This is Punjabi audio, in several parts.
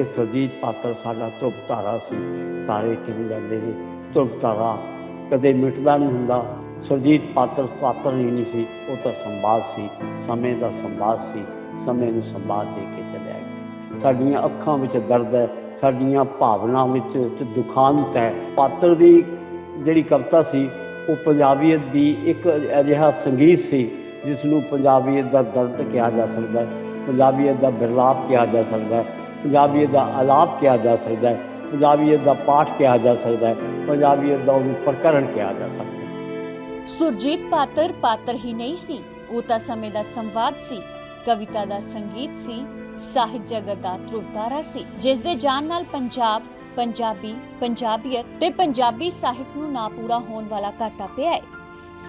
ਇਹ ਸਰਜੀਤ ਪਾਤਰ ਸਾਡਾ ਧਰੁਵ ਧਾਰਾ ਸੀ। ਸਾਰੇ ਚਲੇ ਜਾਂਦੇ ਨੇ ਧਰੁਵ ਧਾਰਾ ਕਦੇ ਮਿਟਦਾ ਨਹੀਂ ਹੁੰਦਾ। ਸਰਜੀਤ ਪਾਤਰ ਪਾਤਰ ਹੀ ਨਹੀਂ ਸੀ। ਉਹ ਤਾਂ ਸੰਵਾਦ ਸੀ। ਸਮੇਂ ਦਾ ਸੰਵਾਦ ਸੀ। ਸਮੇਂ ਨੂੰ ਸੰਵਾਦ ਦੇ ਕੇ ਚਲਿਆ ਗਿਆ। ਸਾਡੀਆਂ ਅੱਖਾਂ ਵਿੱਚ ਦਰਦ ਹੈ। ਸਾਡੀਆਂ ਭਾਵਨਾ ਵਿੱਚ ਦੁਖਾਂਤ ਹੈ। ਪਾਤਰ ਦੀ ਜਿਹੜੀ ਕਵਿਤਾ ਸੀ, ਉਹ ਪੰਜਾਬੀਅਤ ਦੀ ਇੱਕ ਅਜਿਹਾ ਸੰਗੀਤ ਸੀ ਜਿਸ ਨੂੰ ਪੰਜਾਬੀਅਤ ਦਾ ਦਰਦ ਕਿਹਾ ਜਾ ਸਕਦਾ ਹੈ। ਪੰਜਾਬੀਅਤ ਦਾ ਬਿਰਲਾਪ ਕਿਹਾ ਜਾ ਸਕਦਾ ਹੈ। ਪੰਜਾਬੀਅਤ ਦਾ ਆਲਾਪ ਕਿਹਾ ਜਾ ਸਕਦਾ ਹੈ, ਪੰਜਾਬੀਅਤ ਦਾ ਪਾਠ ਕਿਹਾ ਜਾ ਸਕਦਾ ਹੈ, ਪੰਜਾਬੀਅਤ ਦਾ ਉਹਨੂੰ ਪ੍ਰਕਰਣ ਕਿਹਾ ਜਾ ਸਕਦਾ ਹੈ। ਸੁਰਜੀਤ ਪਾਤਰ ਪਾਤਰ ਹੀ ਨਹੀਂ ਸੀ, ਉਹ ਤਾਂ ਸਮੇਂ ਦਾ ਸੰਵਾਦ ਸੀ, ਕਵਿਤਾ ਦਾ ਸੰਗੀਤ ਸੀ, ਸਾਹਿਤ ਜਗਤ ਦਾ ਧਰੁਵਤਾਰਾ ਸੀ, ਜਿਸ ਦੇ ਜਾਣ ਨਾਲ ਪੰਜਾਬ, ਪੰਜਾਬੀ, ਪੰਜਾਬੀਅਤ ਤੇ ਪੰਜਾਬੀ ਸਾਹਿਤ ਨੂੰ ਨਾ ਪੂਰਾ ਹੋਣ ਵਾਲਾ ਘਾਟਾ ਪਿਆ ਹੈ।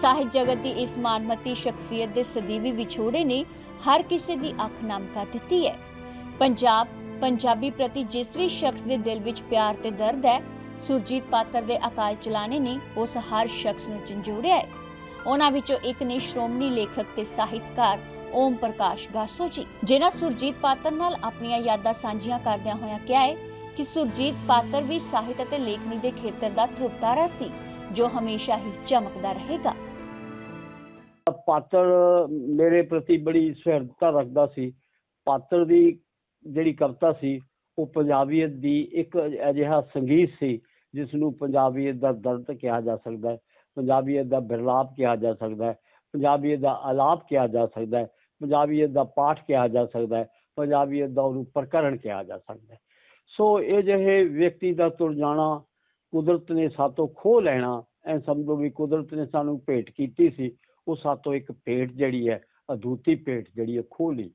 ਸਾਹਿਤ ਜਗਤ ਦੀ ਇਸ ਮਾਨਮਤੀ ਸ਼ਖਸੀਅਤ ਦੇ ਸਦੀਵੀ ਵਿਛੋੜੇ ਨੇ ਹਰ ਕਿਸੇ ਦੀ ਅੱਖ ਨਮ ਕਰ ਦਿੱਤੀ ਹੈ। ਪੰਜਾਬ ਪੰਜਾਬੀ ਪ੍ਰਤੀ ਜਿਸ ਵੀ ਸ਼ਖਸ ਦੇ ਦਿਲ ਵਿੱਚ ਪਿਆਰ ਤੇ ਦਰਦ ਹੈ, ਸੁਰਜੀਤ ਪਾਤਰ ਦੇ ਅਕਾਲ ਚਲਾਣੇ ਨੇ ਉਸ ਹਰ ਸ਼ਖਸ ਨੂੰ ਝੰਜੋੜਿਆ ਹੈ। ਉਹਨਾਂ ਵਿੱਚੋਂ ਇੱਕ ਨੇ ਸ਼੍ਰੋਮਣੀ ਲੇਖਕ ਤੇ ਸਾਹਿਤਕਾਰ ਓਮ ਪ੍ਰਕਾਸ਼ ਗਾਸੋ ਜੀ, ਜਿਨ੍ਹਾਂ ਸੁਰਜੀਤ ਪਾਤਰ ਨਾਲ ਆਪਣੀਆਂ ਯਾਦਾਂ ਸਾਂਝੀਆਂ ਕਰਦਿਆਂ ਹੋਇਆਂ ਕਿਹਾ ਹੈ ਕਿ ਸੁਰਜੀਤ ਪਾਤਰ ਵੀ ਸਾਹਿਤ ਅਤੇ ਲੇਖਣੀ ਦੇ ਖੇਤਰ ਦਾ ਧਰੁਵਤਾਰਾ ਸੀ, ਜੋ ਹਮੇਸ਼ਾ ਹੀ ਚਮਕਦਾ ਰਹੇਗਾ। ਪਾਤਰ ਮੇਰੇ ਪ੍ਰਤੀ ਬੜੀ ਸਹਿਰਦਤਾ ਰੱਖਦਾ ਸੀ। ਪਾਤਰ ਦੀ ਜਿਹੜੀ ਕਵਿਤਾ ਸੀ, ਉਹ ਪੰਜਾਬੀਅਤ ਦੀ ਇੱਕ ਅਜਿਹਾ ਸੰਗੀਤ ਸੀ ਜਿਸ ਨੂੰ ਪੰਜਾਬੀਅਤ ਦਾ ਦਰਦ ਕਿਹਾ ਜਾ ਸਕਦਾ ਹੈ, ਪੰਜਾਬੀਅਤ ਦਾ ਬਿਰਲਾਪ ਕਿਹਾ ਜਾ ਸਕਦਾ ਹੈ, ਪੰਜਾਬੀਅਤ ਦਾ ਆਲਾਪ ਕਿਹਾ ਜਾ ਸਕਦਾ ਹੈ, ਪੰਜਾਬੀਅਤ ਦਾ ਪਾਠ ਕਿਹਾ ਜਾ ਸਕਦਾ ਹੈ, ਪੰਜਾਬੀਅਤ ਦਾ ਉਹਨੂੰ ਪ੍ਰਕਰਣ ਕਿਹਾ ਜਾ ਸਕਦਾ ਹੈ। ਸੋ ਇਹ ਜਿਹੇ ਵਿਅਕਤੀ ਦਾ ਤੁਰ ਜਾਣਾ, ਕੁਦਰਤ ਨੇ ਸਾਤੋਂ ਖੋਹ ਲੈਣਾ, ਐ ਸਮਝੋ ਵੀ ਕੁਦਰਤ ਨੇ ਸਾਨੂੰ ਭੇਟ ਕੀਤੀ ਸੀ, ਉਹ ਸਾਤੋਂ ਇੱਕ ਭੇਟ ਜਿਹੜੀ ਹੈ, ਅਦੁੱਤੀ ਭੇਟ ਜਿਹੜੀ ਹੈ, ਖੋਹ ਲਈ।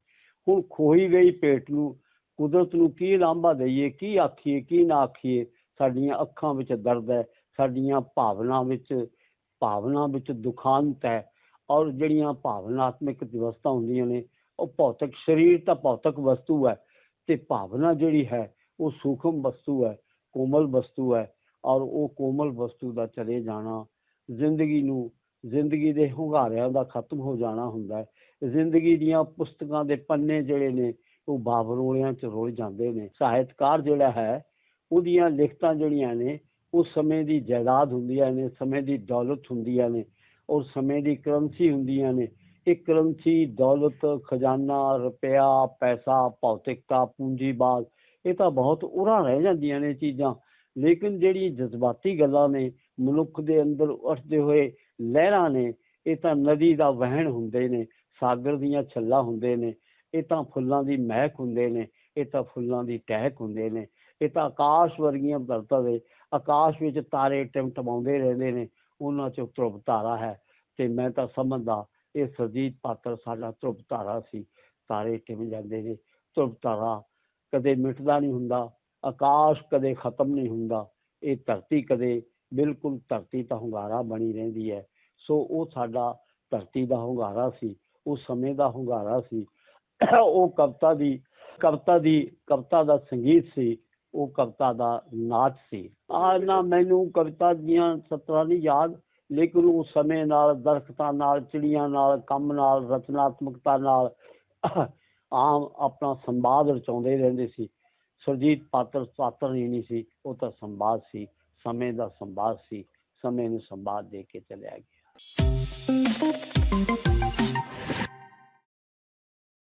ਹੁਣ ਖੋਈ ਗਈ ਪੇਟ ਨੂੰ, ਕੁਦਰਤ ਨੂੰ ਕੀ ਲਾਂਭਾ ਦਈਏ, ਕੀ ਆਖੀਏ, ਕੀ ਨਾ ਆਖੀਏ, ਸਾਡੀਆਂ ਅੱਖਾਂ ਵਿੱਚ ਦਰਦ ਹੈ, ਸਾਡੀਆਂ ਭਾਵਨਾ ਵਿੱਚ ਭਾਵਨਾ ਵਿੱਚ ਦੁਖਾਂਤ ਹੈ ਔਰ ਜਿਹੜੀਆਂ ਭਾਵਨਾਤਮਕ ਵਿਵਸਥਾ ਹੁੰਦੀਆਂ ਨੇ, ਉਹ ਭੌਤਿਕ, ਸਰੀਰ ਤਾਂ ਭੌਤਿਕ ਵਸਤੂ ਹੈ ਤੇ ਭਾਵਨਾ ਜਿਹੜੀ ਹੈ, ਉਹ ਸੂਖਮ ਵਸਤੂ ਹੈ, ਕੋਮਲ ਵਸਤੂ ਹੈ ਔਰ ਉਹ ਕੋਮਲ ਵਸਤੂ ਦਾ ਚਲੇ ਜਾਣਾ, ਜ਼ਿੰਦਗੀ ਨੂੰ, ਜ਼ਿੰਦਗੀ ਦੇ ਹੁੰਗਾਰਿਆਂ ਦਾ ਖਤਮ ਹੋ ਜਾਣਾ ਹੁੰਦਾ ਹੈ। ਜ਼ਿੰਦਗੀ ਦੀਆਂ ਪੁਸਤਕਾਂ ਦੇ ਪੰਨੇ ਜਿਹੜੇ ਨੇ, ਉਹ ਬਾਬਰੋਲਿਆਂ ਚ ਰੁਲ ਜਾਂਦੇ ਨੇ। ਸਾਹਿਤਕਾਰ ਜਿਹੜਾ ਹੈ, ਉਹਦੀਆਂ ਲਿਖਤਾਂ ਜਿਹੜੀਆਂ ਨੇ, ਉਹ ਸਮੇਂ ਦੀ ਜਾਇਦਾਦ ਹੁੰਦੀਆਂ ਨੇ, ਸਮੇਂ ਦੀ ਦੌਲਤ ਹੁੰਦੀਆਂ ਨੇ ਔਰ ਸਮੇਂ ਦੀ ਕਰੰਸੀ ਹੁੰਦੀਆਂ ਨੇ। ਇਹ ਕਰੰਸੀ, ਦੌਲਤ, ਖਜ਼ਾਨਾ, ਰੁਪਇਆ, ਪੈਸਾ, ਭੌਤਿਕਤਾ, ਪੂੰਜੀਵਾਦ, ਇਹ ਤਾਂ ਬਹੁਤ ਉਰਾਂ ਰਹਿ ਜਾਂਦੀਆਂ ਨੇ ਚੀਜ਼ਾਂ। ਲੇਕਿਨ ਜਿਹੜੀ ਜਜ਼ਬਾਤੀ ਗੱਲਾਂ ਨੇ, ਮਨੁੱਖ ਦੇ ਅੰਦਰ ਉੱਠਦੇ ਹੋਏ ਲਹਿਰਾਂ ਨੇ, ਇਹ ਤਾਂ ਨਦੀ ਦਾ ਵਹਿਣ ਹੁੰਦੇ ਨੇ। ਸਾਗਰ ਦੀਆਂ ਛੱਲਾਂ ਹੁੰਦੇ ਨੇ, ਇਹ ਤਾਂ ਫੁੱਲਾਂ ਦੀ ਮਹਿਕ ਹੁੰਦੇ ਨੇ, ਇਹ ਤਾਂ ਫੁੱਲਾਂ ਦੀ ਟਹਿਕ ਹੁੰਦੇ ਨੇ, ਇਹ ਤਾਂ ਆਕਾਸ਼ ਵਰਗੀਆਂ ਧਰਤਾਂ ਦੇ, ਆਕਾਸ਼ ਵਿੱਚ ਤਾਰੇ ਟਿਮਟਮਾਉਂਦੇ ਰਹਿੰਦੇ ਨੇ, ਉਹਨਾਂ ਚੋਂ ਧਰੁਵ ਤਾਰਾ ਹੈ। ਤੇ ਮੈਂ ਤਾਂ ਸਮਝਦਾ, ਇਹ ਸਰਜੀਤ ਪਾਤਰ ਸਾਡਾ ਧਰੁਵ ਤਾਰਾ ਸੀ, ਤਾਰੇ ਟਿਮ ਜਾਂਦੇ ਨੇ, ਧਰੁਵ ਤਾਰਾ ਕਦੇ ਮਿਟਦਾ ਨਹੀਂ ਹੁੰਦਾ, ਆਕਾਸ਼ ਕਦੇ ਖਤਮ ਨਹੀਂ ਹੁੰਦਾ, ਇਹ ਧਰਤੀ ਕਦੇ, ਬਿਲਕੁਲ ਧਰਤੀ ਤਾਂ ਹੁੰਗਾਰਾ ਬਣੀ ਰਹਿੰਦੀ ਹੈ। ਸੋ ਉਹ ਸਾਡਾ ਧਰਤੀ ਦਾ ਹੁੰਗਾਰਾ ਸੀ ਉਹ ਸਮੇਂ ਦਾ ਹੁੰਗਾਰਾ ਸੀ। ਉਹ ਕਵਿਤਾ ਦੀ ਕਵਿਤਾ ਦੀ, ਕਵਿਤਾ ਦਾ ਸੰਗੀਤ ਸੀ। ਉਹ ਕਵਿਤਾ ਦਾ ਨਾਚ ਸੀ। ਆ ਨਾ ਮੈਨੂੰ ਕਵਿਤਾ ਦੀਆਂ ਸਤਰਾਂ ਨਹੀਂ ਯਾਦ, ਲੇਕਿਨ ਉਹ ਸਮੇਂ ਨਾਲ, ਦਰਖਤਾਂ ਨਾਲ, ਚਿੜੀਆਂ ਨਾਲ, ਕੰਮ ਨਾਲ, ਰਚਨਾਤਮਕਤਾ ਨਾਲ ਆਮ ਆਪਣਾ ਸੰਵਾਦ ਰਚਾਉਂਦੇ ਰਹਿੰਦੇ ਸੀ। ਸੁਰਜੀਤ ਪਾਤਰ ਪਾਤਰ ਹੀ ਨਹੀਂ ਸੀ, ਉਹ ਤਾਂ ਸੰਵਾਦ ਸੀ। ਸਮੇਂ ਦਾ ਸੰਵਾਦ ਸੀ। ਸਮੇਂ ਨੂੰ ਸੰਵਾਦ ਦੇ ਕੇ ਚਲਿਆ ਗਿਆ।